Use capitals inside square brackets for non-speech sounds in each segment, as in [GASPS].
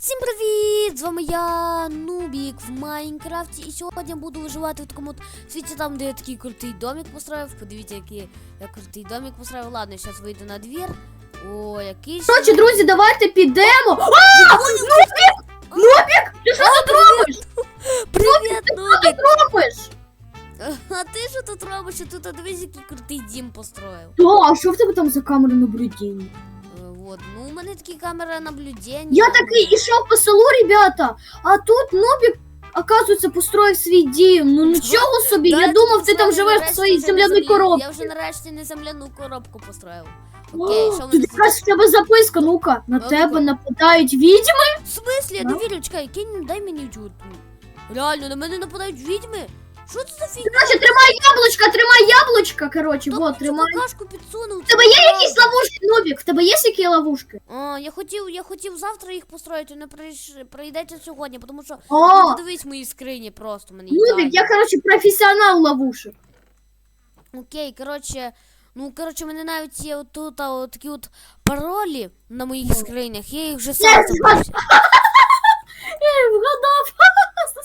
Всім привіт! З вами я, Нубік в Майнкрафті. І сьогодні буду виживати в такому світі, там, де я такий крутий домик построїв. Подивіться, який я крутий домик построїв. Ладно, зараз вийду на двір. О, який Коротше, друзі, давайте підемо. А! Нубік! Нубік! Ти що тут робиш? Привіт, Що тут робиш? А ти що тут робиш? А Тут дивись, який крутий дім построїв. То, а що в тебе там за камера наблюдення? Вот, ну у мене такі камери наблюдення. Я такий ішов по селу, ребята, а тут Нубік, оказується, построїв свій дім. Ну нічого собі, Да, я думав, ти там живеш в своїй земляній коробці. Я вже нарешті не земляну коробку построїв. Окей, що Тут якраз в тебе записка, ну-ка, на Ну, тебе нападають відьми. В смислі, я Ну? не вірю, чекай, кинь, дай мені чуть. Реально, на мене нападають відьми. Що це за фігня? Короче, тримай яблучко, тримай яблучко, короче, вот, тримай. какашку підсунув? В тебе є якісь ловушки, Нубік? В тебе є які ловушки? А, я хотів, я хотів завтра їх построїти, не прийш... прийдеться сьогодні, тому що О, ну, подивись мої скрині просто мені. Нубік, я, короче, професіонал ловушек. Окей, коротше, ну коротше, в мене навіть є отут а, от такі от паролі на моїх скринях, я їх вже сам забувся. Я вгадав.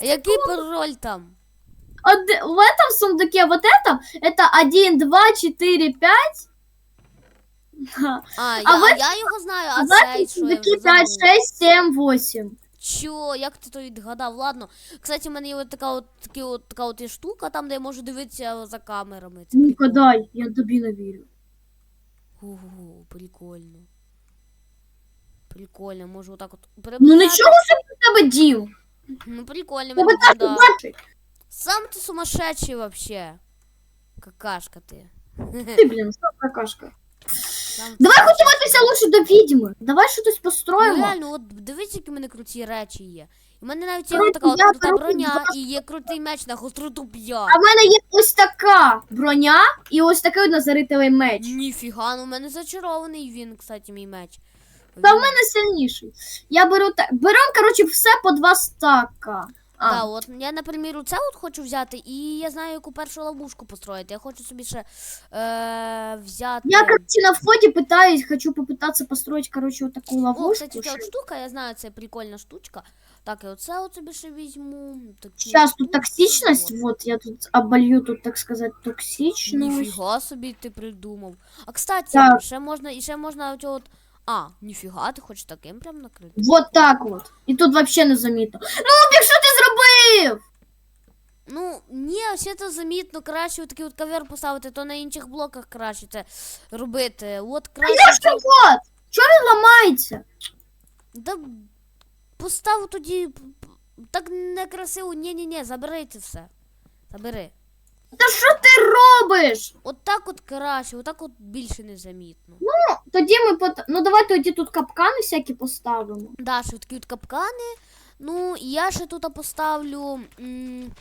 [LAUGHS] [LAUGHS] Який пароль там? Од- В этом сундуке вот этом, это 1, 2, 4, 5. А, я, А в я його знаю, А а в цей этом що я сундуке вже 5, забув. 6, 7, 8. Чо, як ти то відгадав? Ладно. Кстати, в мене є от така от, такі от, така от є штука, там, де я можу дивитися за камерами. Це Ну-ка прикольно. дай, я тобі не вірю. Ого, прикольно. Прикольно, можу отак от Ну перебирати. нічого собі в тебе дім. Ну прикольно, Тебе мене так да. бачить. Сам ти сумасшедший вообще. Какашка ти. Ти, блін, що какашка. Сам ти Давай сумасшедший. готуватися лучше до відьми. Давай щось Ну, построїмо. реально, от дивись, які в мене круті речі є. У мене навіть є Коротше, така от я крута броня і є крутий меч на гостроту 5. А в мене є ось така броня і ось такий от назаритовий меч. Ніфіга, ну в мене зачарований він, кстати, мій меч. Та в мене сильніший. Я беру так. Беремо, коротше, все по два стака. А, Да, от я, наприклад, це от хочу взяти, і я знаю, яку першу ловушку построїти. Я хочу собі ще е, взяти. Я, короче, на входе пытаюсь, хочу попытаться построить, короче, вот такую О, ловушку. кстати, ця от штука, я знаю, це прикольна штучка. Так, і оце от собі ще візьму. Такі Сейчас тут токсичность, От. вот, я тут оболью тут, так сказать, токсичность. Ніфіга собі ти придумав. А кстати, Так. ще можна, і ще можна оцього от. А, ніфіга, ти хочеш таким прям накрити? Вот так вот. И тут вообще не заметно. Ну, Бік, що ти зробив? Ну, ні, ще це замітно, краще от такий от кавер поставити, то на інших блоках краще це робити. От краще. це- Вот. Чого він ламається? Да постав тоді. Так некрасиво. Ні-ні-ні, забери це все. Забери. Та що ти робиш? От так от краще, отак от більше незамітно. Ну, Тоді ми пот... Ну давай тоді тут капкани всякі поставимо. Да, що такі от капкани. Ну, і я ще тут поставлю. м,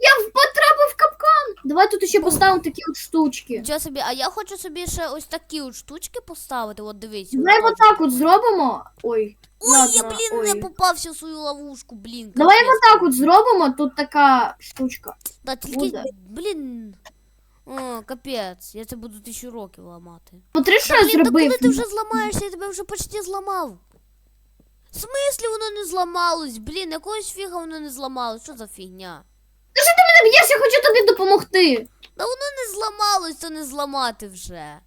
Я в- потрапив в капкан. Давай тут ще поставимо такі от штучки. Нічого собі, а я хочу собі ще ось такі от штучки поставити. От дивись. Давай от вот так от зробимо. Ой. Ой, я, ладно, блін, ой. не попався в свою ловушку, блін. Давай капець. вот так от зробимо. Тут така штучка. Да, тільки, буде. блін. О, капець, я це буду тисячу років ламати. Смотри, що я блін, та зробив. коли ти вже зламаєшся, я тебе вже почти зламав. В смислі воно не зламалось? Блін, якогось фіга воно не зламалось. Що за фігня? Ти мене б'єш, я хочу тобі допомогти. Та воно не зламалось, то не зламати вже.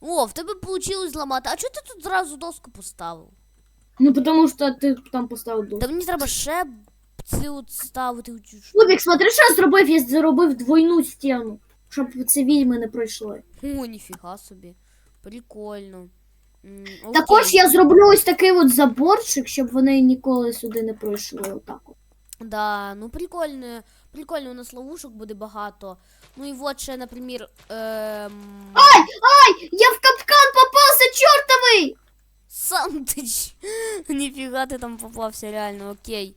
О, в тебе вийшло зламати. А чого ти тут зразу доску поставив? Ну, тому що ти там поставив доску. Та мені треба ще цю от ставити. Лубік, смотри, що я зробив, я зробив двойну стіну, щоб ці відьми не пройшли. О, ніфіга собі. Прикольно. Окей. Також я зроблю ось такий от заборчик, щоб вони ніколи сюди не пройшли. Отак. от. Да, ну прикольно. Прикольно, у нас ловушок буде багато. Ну і от ще, наприклад, ем... Ай, я в капкан попався, чортовий! Сам ти ч... Ніфіга ти там попався, реально, окей.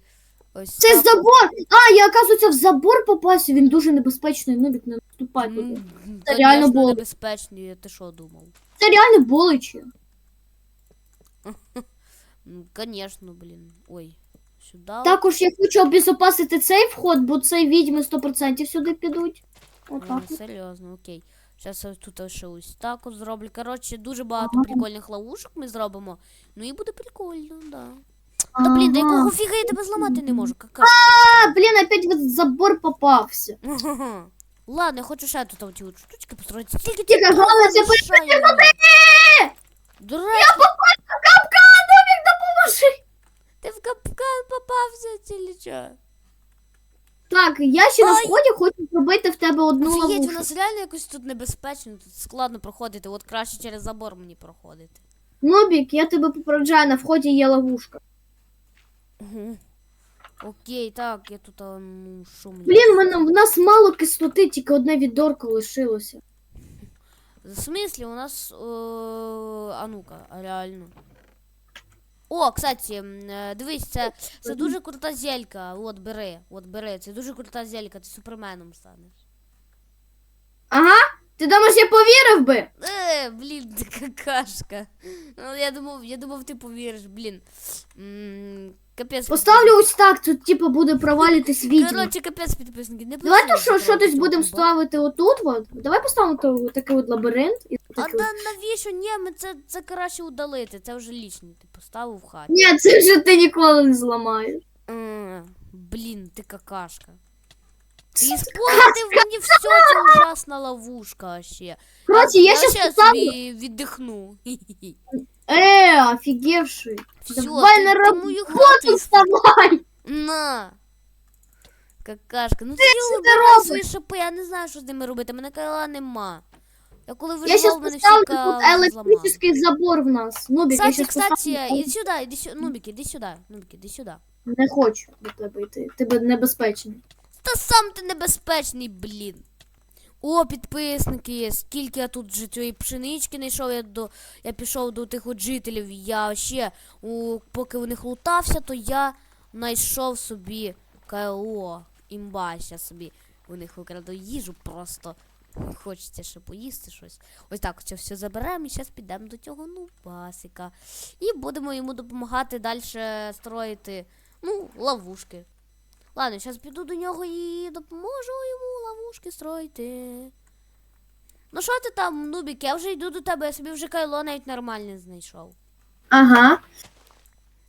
Ось Це так. забор! А, я, оказується, в забор попався, він дуже небезпечний, Нубік, не наступай туди. М, Це реально конечно, було. небезпечний, ти що думав? Це реально боляче. [LAUGHS] Ну, конечно, блін. Ой, сюди. Також я хочу обезопасити цей вход, бо цей відьми 100% сюди підуть. Отак. от. Серйозно, окей. Зараз тут ще ось так от зроблю. Коротше, дуже багато прикольних ловушок ми зробимо. Ну і буде прикольно, да. Та блін, да якого фіга я тебе зламати не можу, кака. А, блін, опять в забор попався. [LAUGHS] Ладно, я хочу ще тут штучки построїти. Тільки Тільки, ти головне, це мішає мені. До речі, Капкан, Нубік, допоможи! ти в капкан попався, чи що? Так, я ще на вході хочу зробити в тебе одну Офігеть, у ловушку. нас реально якось тут небезпечно, тут складно проходити, от краще через забор мені проходити. Нубік, я тебе попереджаю, на вході є ловушка. Угу. Окей, так, я тут, а, ну, що мені? Блін, в мене в нас мало кислоти, тільки одне відорко лишилося. В смислі, у нас, е, а ну-ка, реально. О, кстати, е, дивись, це, це дуже крута зелька. От, бери, от бери, це дуже крута зелька, ти суперменом станеш. Ага, ти думаєш, я повірив би? Е, блін, ти какашка. Ну, я думав, я думав, ти повіриш, блін. М, Капець. Поставлю ось так, тут типу буде провалитись відео. Коротше, капець підписники. Не Давайте пишіть, що, що десь будемо ставити отут, от. Давай поставимо то- такий от лабіринт. І А такий та от. навіщо? Ні, ми це, це краще удалити, це вже лічно, ти поставив в хаті. Ні, це вже ти ніколи не зламаєш. М, Блін, ти какашка. Ти испортив мені все, це [LAUGHS] ужасна ловушка ще. Коротше, я щас щас поставлю. собі віддихну. Хі-хі-хі. [LAUGHS] Е, офігевший. Всё, Давай ти- на ти роботу вставай. На. Какашка. Ну ти робиш? свої шипи, я не знаю, що з ними робити. Мене кайла нема. Я коли Я виживав, мене всі поставлю кайла тут зламали. електричний забор в нас. Нубік, я Кстати, щас кстати, іди сюди, іди сюди. Нубік, іди сюди. Нубік, іди сюди. Не хочу до тебе йти. Тебе небезпечний. Та сам ти небезпечний, блін. О, підписники, скільки я тут вже цієї пшенички знайшов, я до. Я пішов до тих от жителів. Я ще, у, поки у них лутався, то я знайшов собі КО. Імба, щас собі у них украду їжу просто. Хочеться ще поїсти щось. Ось так це все заберемо і зараз підемо до цього нубасика. І будемо йому допомагати далі строїти, ну, ловушки. Ладно, зараз піду до нього і допоможу йому ловушки строїти. Ну що ти там, Нубік, я вже йду до тебе, я собі вже кайло навіть нормальне знайшов. Ага.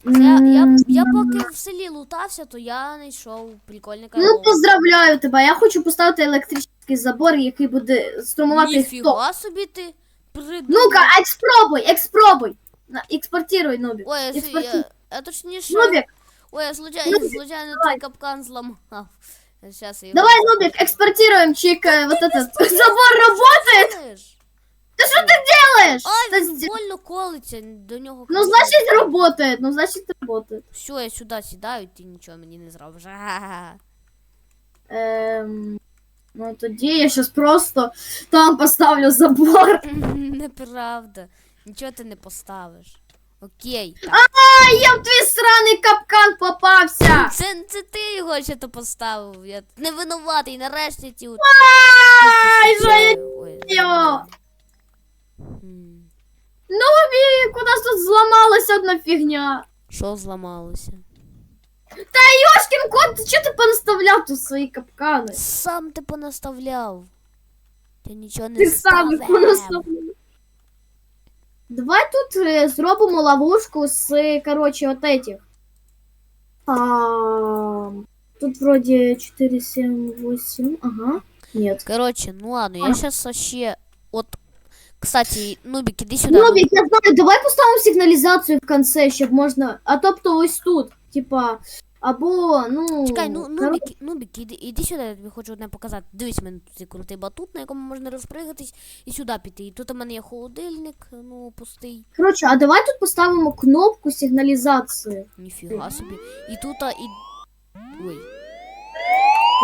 Це я, я, я поки в селі лутався, то я знайшов прикольне кайло. Ну, поздравляю тебе. Я хочу поставити електричний забор, який буде струмувати. Ніфіга собі ти придумав. Ну-ка, експробуй, експробуй. На, експортируй, Нубік. Ой, я, я, я точніше... Нубік, Ой, я случайно, Нубік, случайно давай. той капкан зламав. Сейчас [LAUGHS] я його... давай, Нубик, экспортируем, чик, э, вот этот забор работает. Знаєш? Да что ты делаешь? Ай, Та він зде- больно колиться, до нього... Ну, значит, работает, ну, значит, работает. Все, я сюди сідаю, ти нічого мені не зробиш. Ага. [LAUGHS] Эм, ну, тоді я сейчас просто там поставлю забор. [LAUGHS] Неправда. Нічого ти не поставиш. Окей. Так. А, я в твій сраний капкан попався. Це, це ти його ще то поставив. Я не винуватий, нарешті ті. от- Ай, Ой, діло? М, Нубик, у нас тут зламалася одна фігня. Що зламалося? Ёшкин кот, ти чого ти понаставляв тут свої капкани? Сам ти понаставляв. Я нічого не Ти сам їх ставив. понаставляв. Давай тут е, зробимо ловушку з, короче, от этих. А, тут вроде 4, 7, 8, ага. Нет. Коротше, ну ладно, я щас ще. От. Кстати, Нубік, іди сюди. Нубик, я знаю, давай поставимо сигналізацію в конце, щоб можна. А тобто ось тут, типа, або, ну. Чекай, ну Нубік, Нубік, іди, іди сюди, я тобі хочу одне показати. Дивись, мене тут є крутий батут, на якому можна розпригатись і сюди піти. І тут у мене є холодильник, ну, пустий. Коротше, а давай тут поставимо кнопку сигналізації. Ніфіга собі. І тут а, і. Ой.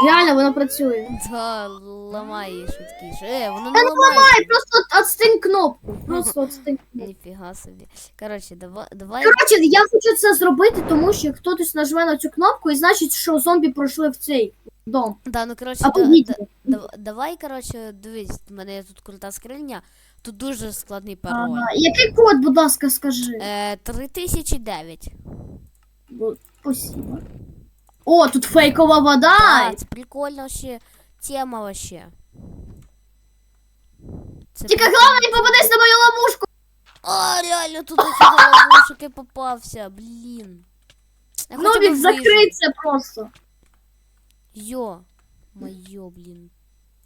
Реально, воно працює. Да, ламає швидкіше. Е, воно Та не не ламає. ламай, просто от, отстань кнопку. [LAUGHS] Просто отстань кнопку. Ніфіга собі. Коротше, давай. давай. Коротше, я хочу це зробити, тому що хтось нажме на цю кнопку, і значить, що зомбі пройшли в цей дом. Да, ну коротше, Або да, відео. да, дав- давай, коротше, дивись, в мене є тут крута скриня. Тут дуже складний пароль. Ага. Який код, будь ласка, скажи. Е, 3009. Бу- Спасибо. О, тут фейкова вода. Да, це прикольно ще. Тема вообще. Це Тільки головне не попадись на мою ловушку. А, реально, тут офігел ловушок і попався, блін. Я хоча б Нобік, вижив. закриться просто. Йо, моє, блін.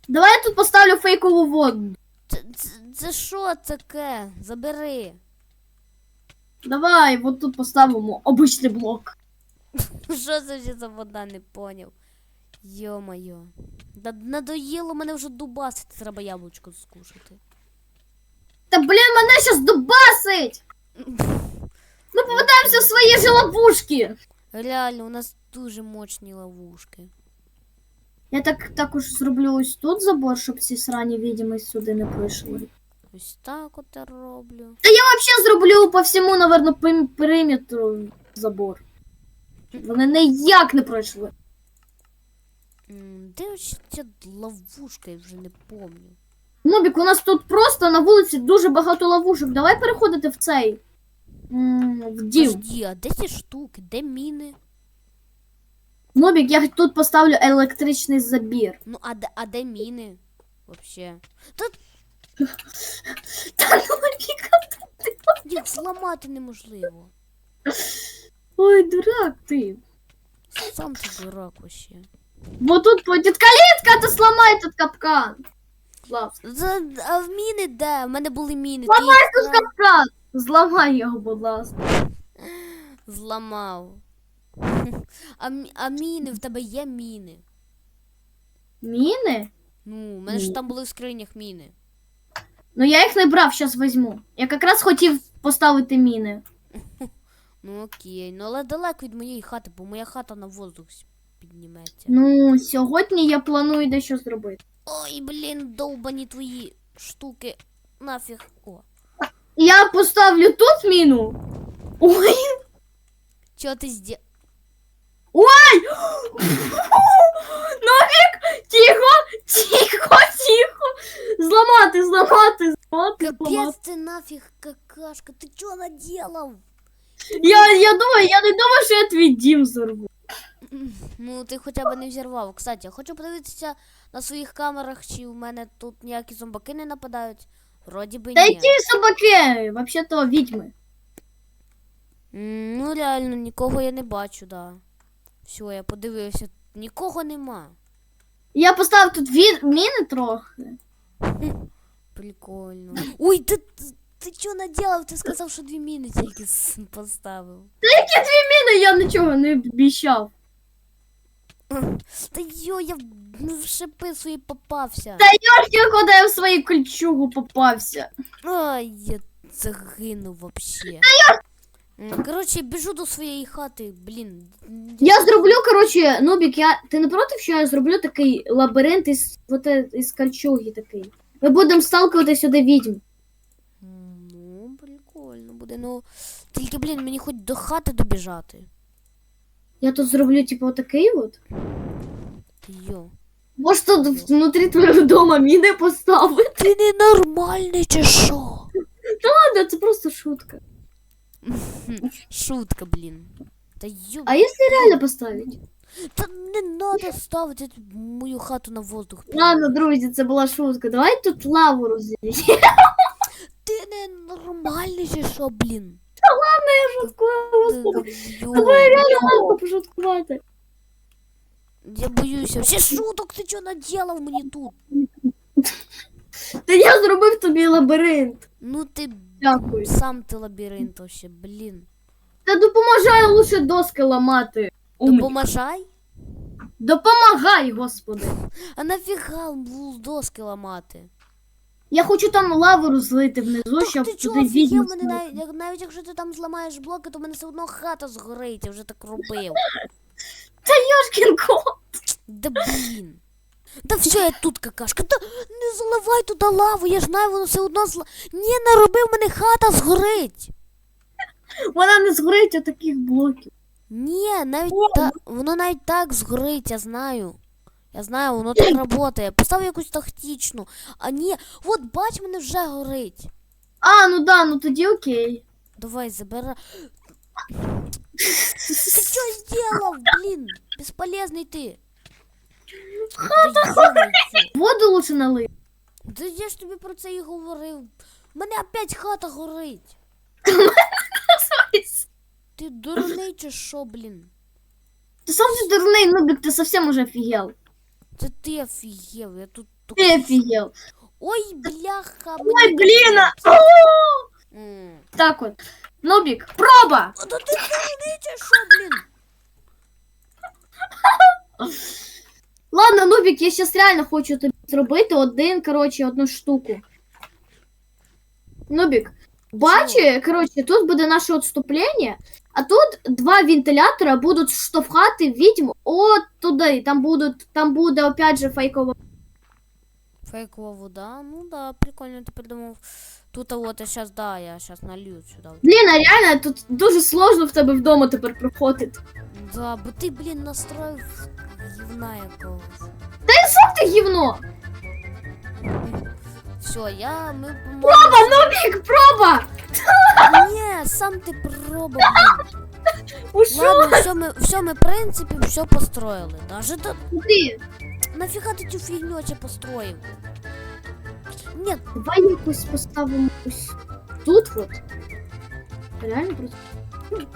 Давай я тут поставлю фейкову воду. Це, це, це що таке? Забери. Давай, вот тут поставимо обичний блок. [LAUGHS] Що це ще за вода, не поняв. Йо-моє. Да надоїло мене вже дубасити, треба яблучко скушати. Та блін, мене щас добасить! Ну [LAUGHS] попадаємося в свої же ловушки. Реально, у нас дуже мощні ловушки. Я так також зроблю ось тут забор, щоб ці срані відьми сюди не прийшли. Ось так от я роблю. Я взагалі зроблю по всьому, наверно, пем- периметру забор. Вони ніяк не пройшли. М, Де ось ця ловушка, я вже не помню. Нобік, у нас тут просто на вулиці дуже багато ловушок. Давай переходити в цей. м, В дім. Подожди, а де ці штуки? Де міни? Нобік, я тут поставлю електричний забір. Ну, а де, а де міни? Вообще. [LAUGHS] Та Нобік, їх зламати неможливо. Ой, дурак ти. Сам ти дурак вообще. Бо тут буде калітка, то сламай тут капкан. Ласка. За, а в міни де? В мене були міни. Ти Зламай їх тут зла- капкан. Зламай його, будь ласка. зламав. [LAUGHS] А, мі- а міни, в тебе є міни. Міни? Ну, у мене ж Ні. там були в скринях міни. Ну я їх не брав, зараз візьму. Я якраз хотів поставити міни. [LAUGHS] Ну окей. Ну але далеко від моєї хати, бо моя хата на воздух підніметься. Ну, сьогодні я планую дещо зробити. Ой, блін, довбані твої штуки. Нафіг. О. Я поставлю тут міну. Ой, Чого ти зді... ой! [GASPS] Новік! Тихо! Тихо, тихо! Зламати, зламати, зламати, Капець зламати. ти нафіг, какашка. Ти чого наделав? Я, я думаю, я не думаю, що я твій дім зорву. Ну, ти хоча б не взірвав. Кстати, я хочу подивитися на своїх камерах, чи в мене тут ніякі зомбаки не нападають. Вроді би Та ні. які собаки, взагалі-то відьми. М, Ну, реально, нікого я не бачу, да. Все, я подивився, нікого нема. Я поставив тут від... міни трохи. Прикольно. Ой, ти, ти, ти що наделав? Ти сказав, що дві міни тільки [LAUGHS] поставив. Які дві міни я нічого не обіщав. Та йо, я в ну, в шипи свої попався. Та Йошки, куди я в свою кольчугу попався. Ай, я загинув вообще. М, Коротше, біжу до своєї хати, блін. Я зроблю, коротше, Нубік, я... ти не проти, що я зроблю такий лабіринт із, вот, із кольчуги такий. Ми будемо сталкувати сюди відьм. Ну, буде. Ну, тільки, блін, мені хоч до хати добіжати. Я тут зроблю, типу, отакий от. Йо. Може тут внутрі твого дома міни поставити. Ти ненормальний чи що? Ладно, це просто шутка. [LAUGHS] Шутка, блін. Та йо. А якщо реально поставити? Та не надо ставити мою хату на воздух. Ладно, друзі, це була шутка. Давай тут лаву розілі. [LAUGHS] Ти ненормальний чи що, блін? Я шуткую, господи. Йо. Давай реально лаву пошуткувати. Я боюся. Ще шуток ти що наделав мені тут? Та я зробив тобі лабіринт. Ну ти Дякую. сам ти лабіринт вообще, блін. Та допоможай лучше доски ламати. Умник. Допоможай? Допомагай, господи. А нафіга доски ламати? Я хочу там лаву розлити внизу, щоб ти чого туди офігел? відьму. Мене навіть, як- навіть якщо ти там зламаєш блоки, то в мене все одно хата згорить, я вже так робив. Йошкін кот. Да блін. Да все, я тут какашка. Та не заливай туди лаву, я ж знаю, воно все одно зла. Ні, наробив мене хата згорить. Вона не згорить от таких блоків. Ні, навіть та, воно навіть так згорить, я знаю. Я знаю, воно так працює. Постав якусь тактичну. А ні, от бач, мене вже горить. А, ну да, ну тоді окей. Давай, забирай. [LAUGHS] Ты что сделал, блин? Бесполезный ты. Да ё-моё. Воду лучше налити. Да Та я ж тобі про це і говорив. У мене опять хата горить. Ти дурний чи що, блін? Ти сам же дурний, Нубік, ти совсем уже офігел. Це ти офігел, я тут. Ти офігел. Ой, бляха, Ой, мені блін! а! капець. О! М. Так от. Нубік, проба! А то ти дурний чи що, блін? Ладно, Нубік, я щас реально хочу тобі зробити один, коротше, одну штуку. Нубік, бачи, коротше, тут буде наше відступлення, а тут два вентилятора будуть штовхати відьм от туди. Там будуть, там буде опять же фейкова. Фейкова вода, ну да, прикольно ти придумав. Тут а от я щас, да, я щас налью сюди. Блін, а реально тут дуже сложно в тебе вдома тепер проходити. Да, бо ти, блін, настроїв гівна якогось. Сам ти гівно! [LAUGHS] Все, я, ми. Проба, Нубік, проба! Ні, сам ти. У? [LAUGHS] Ладно, все ми, все ми, в принципі, все построїли. Даже то, Смотри, нафіга ти цю фігню ще построїв? Ні, давай якось поставимо ось тут от. Реально працює.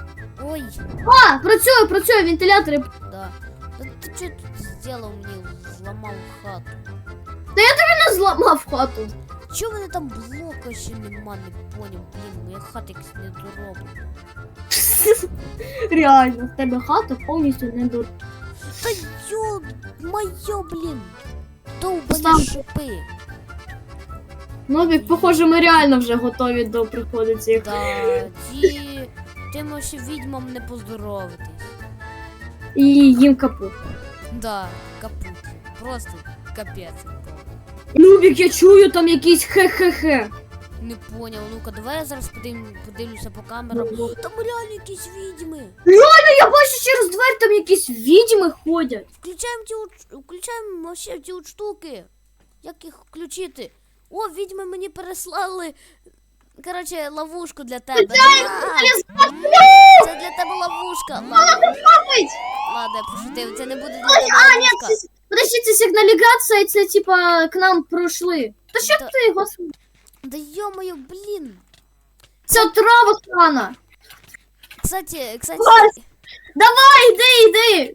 ой, А, працює, працює, вентилятори. да. Да ти що тут зробив мені, зламав хату? Не зламав хату. Чого мене там блока ще нема, не поняв, блін, моя хата якась недороблена. [LAUGHS] Реально, в тебе хата повністю не до. Та йо, моє, блін, довбані Постав. шипи. Новік, похоже, ми реально вже готові до приходу цих. Да, ті, тим ще відьмам не поздоровитись. І їм капут. Да, капут. Просто капець. Нубік, я чую там якийсь хе-хе-хе. Не поняв. Ну-ка, давай я зараз подивлю, подивлюся по камерам. Там реально якісь відьми. Я бачу через двері там якісь відьми ходять. Включаємо ті уч- включаємо вообще ті от штуки. Як їх включити? О, відьми мені переслали. Коротше, ловушку для тебе. Це для тебе ловушка. Ладно, ладно, я пошутив, це не буде для тебе ловушка. Це, подожди, це сигналігація, типа к нам пройшли. Та що Да. ти, господи? Да ё-моё, блін. Це трава страна. Кстати, кстати, Ось. Давай, йди, йди.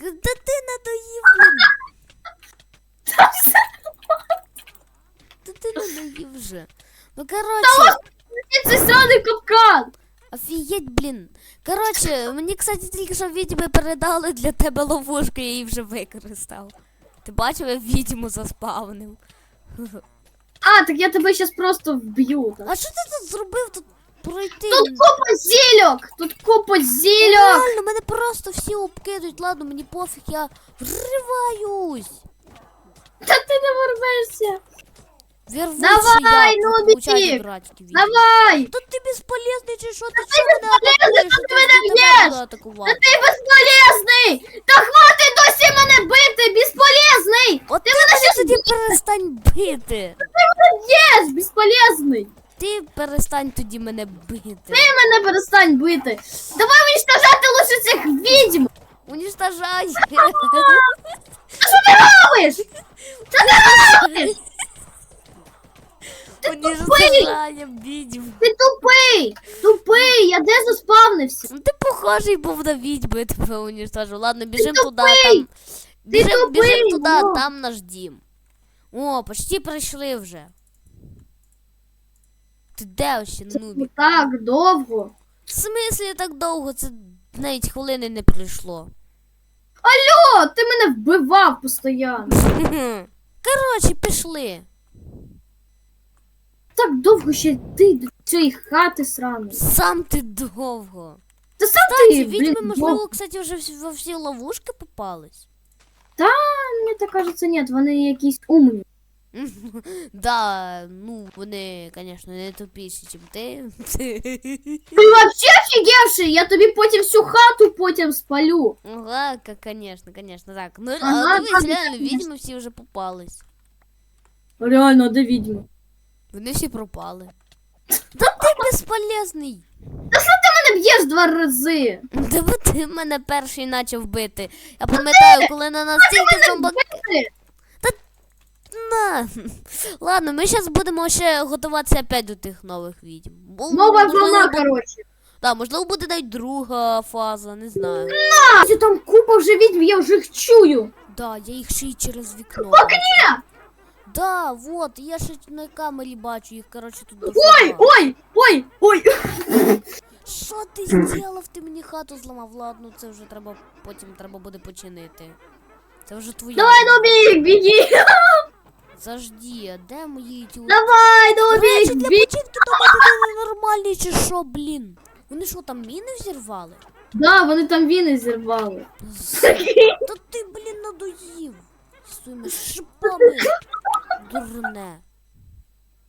да ти надоїв, блін. Да ти надоїв вже. Ну, коротше, Це сраний капкан. Офігеть, блін. Коротше, мені, кстати, тільки що відьми передали для тебе ловушку, я її вже використав. Ти бачив, я відьму заспавнив. А, так я тебе зараз просто вб'ю. А що ти тут зробив тут пройти? Тут купа зільок! Тут купа зільок! Реально, мене просто всі обкидують. Ладно, мені пофіг, я вриваюсь. Та ти не ворвешся! Вірвусь, Давай, я ну. Давай! Та ти безполезний чи що? Ти ти чого мене безполезний, атакуєш? та Я ти мене тебе б'єш! буду Та атакувати. ти безполезний! Та хватить досі мене бити! Безполезний! От ти мене мене тоді перестань бити. Єс! Безполезний! Ти перестань тоді мене бити. Ти мене перестань бити! Давай уничтожати лише цих відьм! Уніштажай. Робиш! Що ти [LAUGHS] робиш? Уніштажаєм відьм. Ти тупий! Тупий! Я де заспавнився? Ну ти похожий був на відьму, я тебе уніштажу. Ладно, біжим туди, там. Біжим, тупий, біжим туди, во. там наш дім. О, почти прийшли вже. Ти де ще, нубі? Так, довго. В смислі так довго? Це навіть хвилини не прийшло. О, ти мене вбивав постійно. [LAUGHS] Коротше, пішли. Так довго ще йти до цієї хати сраної. Сам ти довго. Та сам Кстати, ти, блін, відьми, можливо, довго. кстати, вже всі- во всі ловушки попались. Мені так кажеться, ні, вони якісь умні. [LAUGHS] Да, ну, вони, звісно, не тупіші, ніж ти. Ти вообще офігевший, я тобі потім всю хату потім спалю. Ага, ка- конечно, конечно, так. Ну, Ага, але дивись, так, реально, конечно. відьми всі вже попались. Реально, де відьми? Вони всі пропали. Та ти безполезний. Ти мене б'єш два рази. Та бо ти мене перший почав бити. Я пам'ятаю, коли на нас стільки зомбак... Ти на. Ладно, ми зараз будемо ще готуватися опять до тих нових відьм. Бо, Нова можливо, волна, буде- коротше. Да, можливо, буде навіть друга фаза, не знаю. А, там купа вже відьм, я вже їх чую. Да, я їх ще й через вікно. Бачу. Да, вот, я ще на камері бачу їх, коротше, тут Ой, ой, ой, ой. Що ти зробив? Ти мені хату зламав. Ладно, це вже треба потім треба буде починити. Це вже твоя. Давай, Нубік, біги. Зажди, а де мої ті... Давай, Нубік, для біги. починки думати, ти ненормальний чи що, блін? Вони що, там міни взірвали? Да, вони там віни зірвали. Та ти, блін, надоїв. Своїми шипами. Дурне.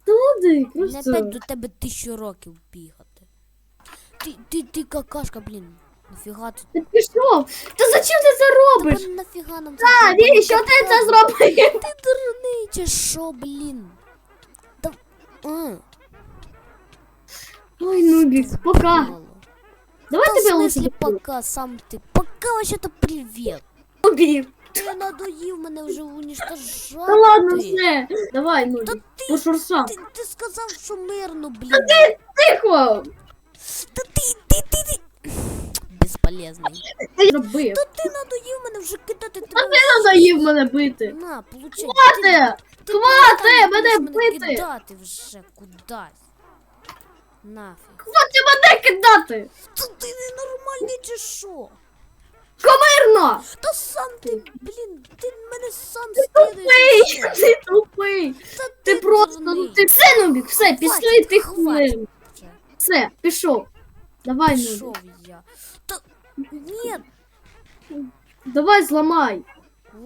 Туди, Не просто. опять до тебе тисячу років бігати. Ти, ти, ти какашка, блін. Нафіга ти? Ти пішов. Та зачем ти це робиш? Тебе нафіга нам це? А, треба? Що ти це зробив? Ти дурний чи що, блін? Та... А, Ой, Нубік, пока. мало. Давай Та в тебе лучше смислі пока, сам ти. Пока вообще-то привіт. Нубік. Ти надоїв мене вже уничтожати. Та ладно, все. Давай, Та Нубік. ти, По шурсам. ти, ти сказав, що мирно, блін. Тихо. Та ти, ти, ти, ти. Безполезний. Ти зробив. Та ти надоїв мене вже кидати Та тебе. ти надоїв мене бити. На, получай. Хвати! Хвати, мене бити! кидати вже кудись. Нафіг. Хвати мене кидати. Та ти ненормальний чи що? Комирно. Та сам ти, блін, ти мене сам Тупий. скидаєш. [LAUGHS] Ти тупий. Та Ти просто, ну дурний. ти все, Нубік, все, пішли Хватить, ти хватить хвилин. вже. Все, пішов. Давай, Нубік. Пішов я. Та ні, Давай зламай.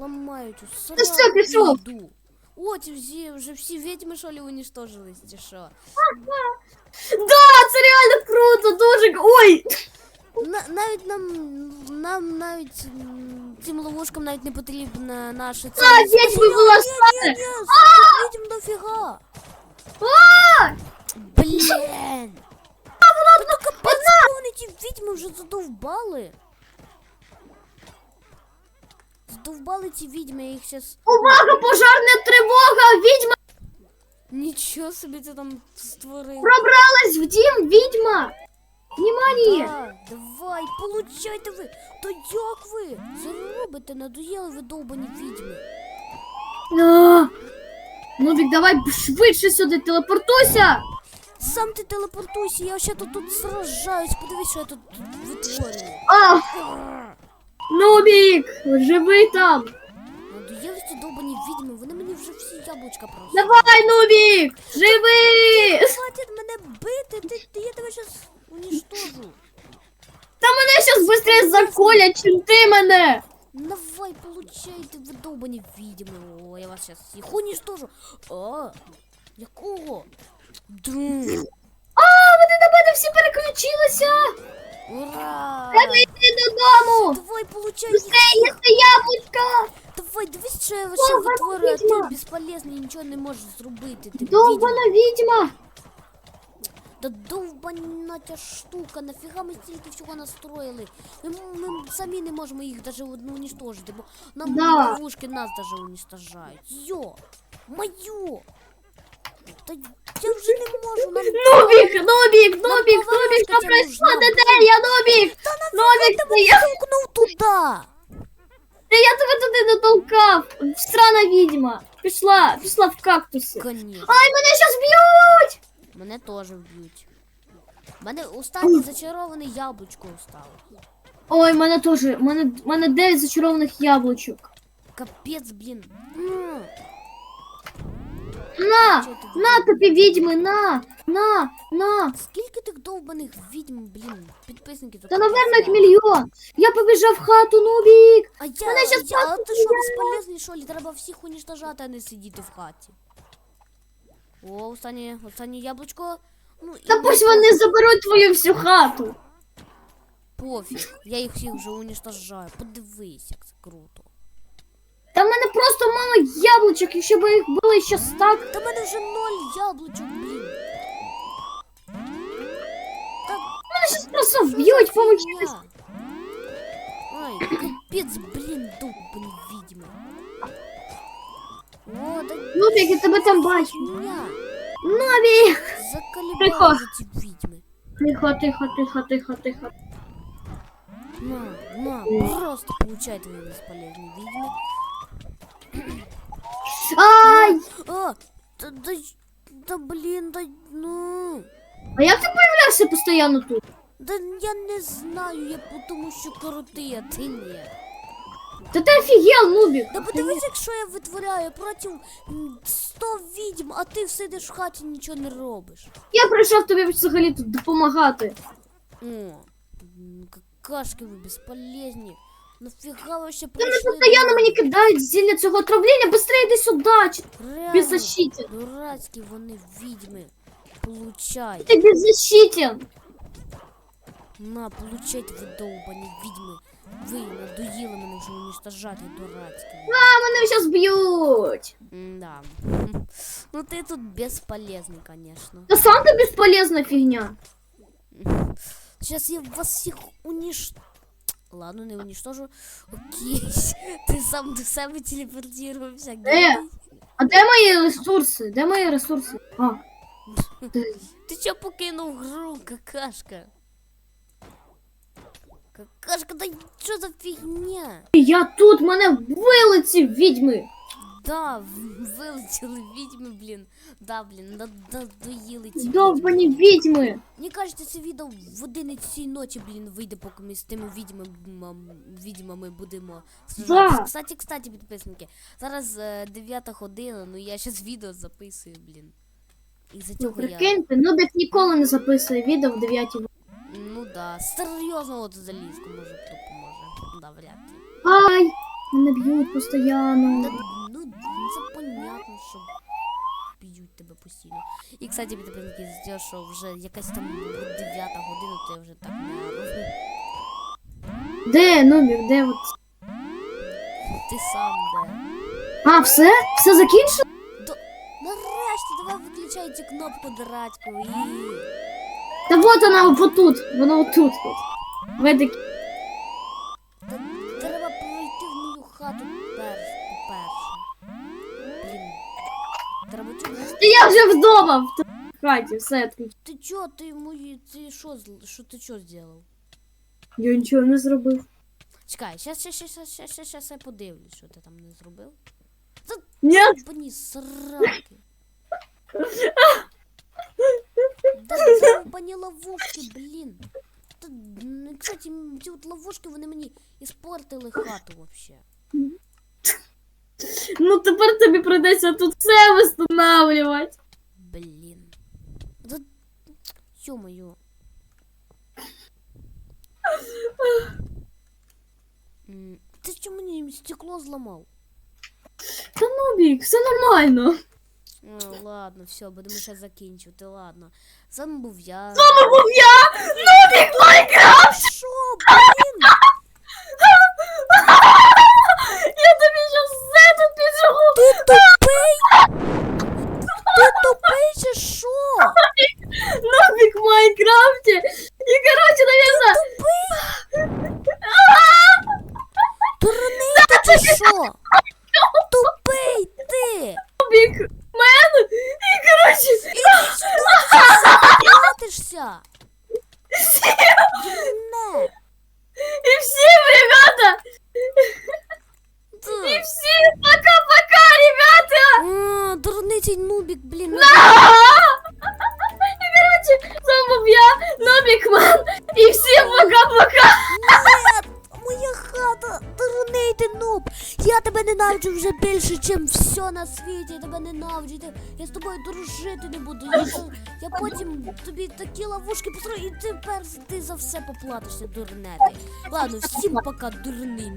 ламають у Та все, пішов. Йду. О, ті всі, вже всі відьми, що ли, уничтожились, чи що? Да, це реально круто, дуже. Ой! На, навіть нам, нам навіть цим ловушкам навіть не потрібна наша ця... А, відьми була Ні, ні, ні, дофіга. Блін. Та ну капець, вони ті відьми вже задовбали. Задовбали ці відьми, я їх щас... Увага, пожарна тривога! Відьма Нічого собі це там створив. пробралась в дім, відьма! Внимание! Да, давай, получайте ви. Та як ви? Це робите, надоїли ви довбані відьми. А! Нубік, давай швидше сюди телепортуйся! Сам ти телепортуйся, я ще тут, тут сражаюсь. Подивись, що я тут витворюю. А! Нубік! Живий там! Надоїли ці довбані відьми, вони мені вже всі яблучка просто. Давай, Нубік! Живи! Хватить мене бити, ти, ти я тебе щас уніштожу. Та мене щас швидше заколять, чим ти мене! Давай, получайте, ви довбані. О, я вас щас їх уніштожу. А, якого? Дрм. А, вони на мене всі переключилися! Ура! Треба йти додому! Давай, получай їх. їсти яблучка! Давай, дивись, що я О, ще вона витворюю, а ти відьма. безполезний, нічого не можеш зробити. Ти відьма. Відьма! Да довбана ця штука, нафіга ми стільки всього настроїли. Ми, ми самі не можемо їх даже одну уничтожити, бо нам Да. ловушки нас даже уничтожають. Йо! Мою! Та я вже не можу, нам Нубік, Нубік, Нубік, Нубік, що пройшла, нужна. де я, Нубік? Нубік, ти мене я, стукнув туди! це я тебе туди дотолкав. Срана відьма. Пішла, пішла в кактуси. Конечно. Ай, мене щас б'ють! Мене теж вб'ють. Мене останнє зачароване яблучко осталось. Ой, мене теж, мене, мене 9 зачарованих яблучок. Капець, блін. М. На, на тобі відьми, на, на, на. Скільки тих довбаних відьм, блін, підписники Та, наверно, їх мільйон. Я побіжав в хату, Нубік. А я, Мене щас я, а ти що, безполезний, що ли? Треба всіх уничтожати, а не сидіти в хаті. О, останнє, останнє яблучко. Ну, Та мені пусть вони заберуть твою всю хату. Пофіг, я їх всіх вже уничтожаю. Подивись, як це круто. Та в мене просто мало яблучок, якщо б їх було ще стак. Та в мене вже ноль яблучок, блін. Та Мене щас просто вб'ють, помочись. Ай, капець, блін, довбані відьми. О, да Нубік, я тебе там бачу. Нубік! Тихо. Тихо, тихо, тихо, тихо, тихо. На, на, просто получайте ви безполезні відьми. Ай! А, да, да, да блін, да, ну. А як ти появляєшся постійно тут? Да я не знаю, я тому що крутий, а ти ні. Та ти офігел, Нубік. Да подивись, якщо я витворяю проти м, 100 відьм, а ти сидиш в хаті нічого не робиш. Я прийшов тобі взагалі тут допомагати. О, какашки ви безполезні. Нафіга ви ще Вони прийшли? постійно до мені кидають зілля цього отравлення, быстрее йди сюди, беззащитен. дурацькі вони відьми. Получай. Ти беззащитен. На, получайте ви довбані відьми. Ви надоїли мене вже уничтожати, дурацькі. А мене зараз б'ють. Да. [LAUGHS] Ну ти тут безполезний, конечно. Та сам ти безполезна фігня. Сейчас я вас всех унич... Ладно, не уничтожу. Окей. [LAUGHS] Ты сам до себе телепортировался. Э. А де мої ресурси? Де мої ресурси? А. [LAUGHS] Де? Ты чё покинул гру, какашка? Какашка, да что за фигня? Я тут, мене вбили ці відьми. Да, в- вилетіли відьми, блін. Да, блін, да, да, доїли ці. Довбані відьми. Мені кажеться, це відео в 11 ночі, блін, вийде, поки ми з тими відьмами, відьмами будемо. Да. Кстати, кстати, підписники, зараз е, 9 година, ну я зараз відео записую, блін. І за Ну, цього я. прикиньте, Нубик ніколи не записує відео в 9 Ну да. Серйозно от залізку може допоможе. Да, вряд ли. Ай! Мене б'ють Да, ну, це понятно, що б'ють тебе постійно. І, кстати, підписники, з того, що вже якась там 9 година, то я вже так не роблю. Де, Нубик, де от? Ти сам де. А, все? Все закінчено? Нарешті давай виключай цю кнопку дурацьку і. Та вот вона вот тут. Вона отут. такі. Та треба пройти в мою хату перш, по-перше. Блін. Треба цю. Та я вже вдома в тій хаті, все відключ. Ти чо, ти мої. Ти що зл- що ти що зробив? Я нічого не зробив. Чекай, щас, щас, щас, щас, щас, щас, щас я подивлюсь, що ти там не зробив. Ні, Пані сраки. [LAUGHS] Да довбані ловушки, блін. Та, м, кстати, м, ці от ловушки, вони мені іспортили хату вообще. ну тепер тобі прийдеться тут все встановлювати. Блін. Да, ё-моё. М, Ти що мені стекло зламав? Та Нубік, все нормально. О, ладно, все, будемо ще закінчувати, ладно. З вами був я. Це був я! Нубік Майнкрафт! Що, блін? Я тобі щас все тут піджигу! Ти? Ти потім тобі такі ловушки построю, і тепер ти за все поплатишся, дурне ти. Ладно, всім пока, дурний.